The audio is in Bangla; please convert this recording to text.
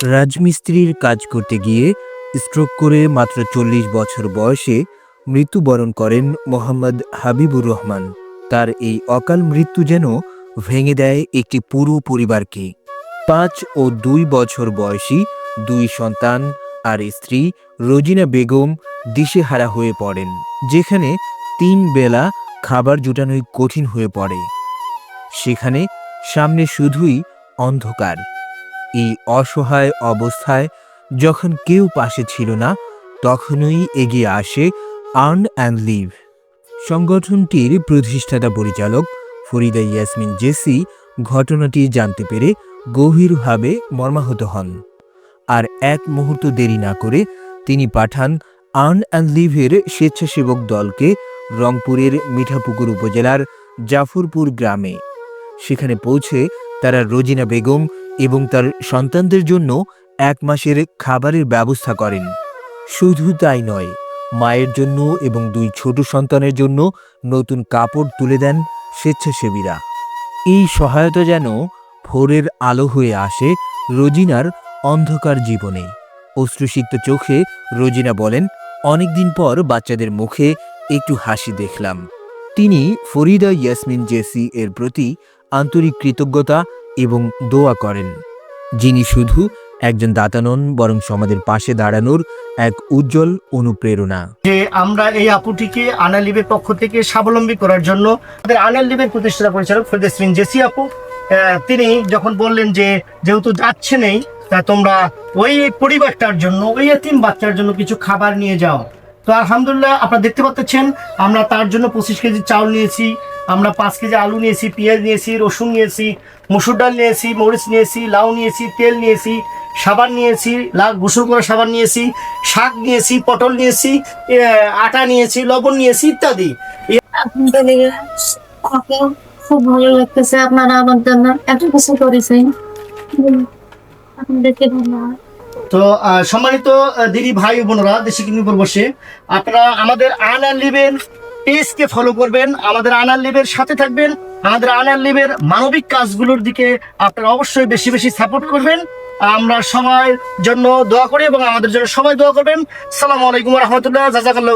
রাজমিস্ত্রির কাজ করতে গিয়ে স্ট্রোক করে মাত্র চল্লিশ বছর বয়সে মৃত্যুবরণ করেন মোহাম্মদ হাবিবুর রহমান। তার এই অকাল মৃত্যু যেন ভেঙে দেয় একটি পুরো পরিবারকে। পাঁচ ও দুই বছর বয়সী দুই সন্তান আর স্ত্রী রোজিনা বেগম দিশেহারা হয়ে পড়েন, যেখানে তিন বেলা খাবার জোটানোই কঠিন হয়ে পড়ে। সেখানে সামনে শুধুই অন্ধকার। এই অসহায় অবস্থায় যখন কেউ পাশে ছিল না, তখনই এগিয়ে আসে আর্ন অ্যান্ড লিভ। সংগঠনটির প্রতিষ্ঠাতা পরিচালক ফরিদা ইয়াসমিন জেসি ঘটনাটি জানতে পেরে গভীরভাবে মর্মাহত হন। আর এক মুহূর্ত দেরি না করে তিনি পাঠান আর্ন অ্যান্ড লিভের স্বেচ্ছাসেবক দলকে রংপুরের মিঠাপুকুর উপজেলার জাফরপুর গ্রামে। সেখানে পৌঁছে তারা রোজিনা বেগম এবং তার সন্তানদের জন্য এক মাসের খাবারের ব্যবস্থা করেন। শুধু তাই নয়, মায়ের জন্য এবং দুই ছোট সন্তানের জন্য নতুন কাপড় তুলে দেন স্বেচ্ছাসেবীরা। এই সহায়তা যেন ভোরের আলো হয়ে আসে রোজিনার অন্ধকার জীবনে। অশ্রুসিক্ত চোখে রোজিনা বলেন, অনেকদিন পর বাচ্চাদের মুখে একটু হাসি দেখলাম। তিনি ফরিদা ইয়াসমিন জেসি এর প্রতি আন্তরিক কৃতজ্ঞতা এবং দোয়া করেন, যিনি শুধু একজন দাতা নন, বরং সমাজের পাশে দাঁড়ানোর এক উজ্জ্বল অনুপ্রেরণা। যে আমরা এই আপুটিকে আনালিবের পক্ষ থেকে স্বাবলম্বী করার জন্য আমাদের আনালিবের প্রতিষ্ঠাতা পরিচালক ফরিদাসমিন জেসি আপু তিনি যখন বললেন যে যেহেতু যাচ্ছে নেই, তা তোমরা ওই পরিবারটার জন্য, ওই এতিম বাচ্চার জন্য কিছু খাবার নিয়ে যাও। তো আলহামদুলিল্লাহ আপনারা দেখতে পাচ্ছেন, আমরা তার জন্য পঁচিশ কেজি চাউল নিয়েছি আমরা পাঁচ কেজি আলু নিয়েছি পেঁয়াজ নিয়েছি রসুন নিয়েছি মসুর ডাল নিয়েছি মরিচ নিয়েছি লাউ নিয়েছি তেল নিয়েছি সাবান নিয়েছি লাল গোসল করা সাবান নিয়েছি শাক নিয়েছি পটল নিয়েছি আটা নিয়েছি লবণ নিয়েছি ইত্যাদি। খুব ভালো লাগতেছে আপনারা আমার জন্য এত কিছু করেছেন। আপনাদেরকে ধন্যবাদ। তো সম্মানিত দিদি ভাই বোনরা দেশে কিনে বসে আপনারা আমাদের আনার লিভের পেজকে ফলো করবেন। আমাদের আনার লিভের সাথে থাকবেন। আমাদের আনার লিভের মানবিক কাজগুলোর দিকে আপনারা অবশ্যই বেশি বেশি সাপোর্ট করবেন। আমরা সবার জন্য দোয়া করি এবং আমাদের জন্য সবাই দোয়া করবেন। সালাম আলাইকুম রহমতুল্লাহ। জাজাকাল্লাহ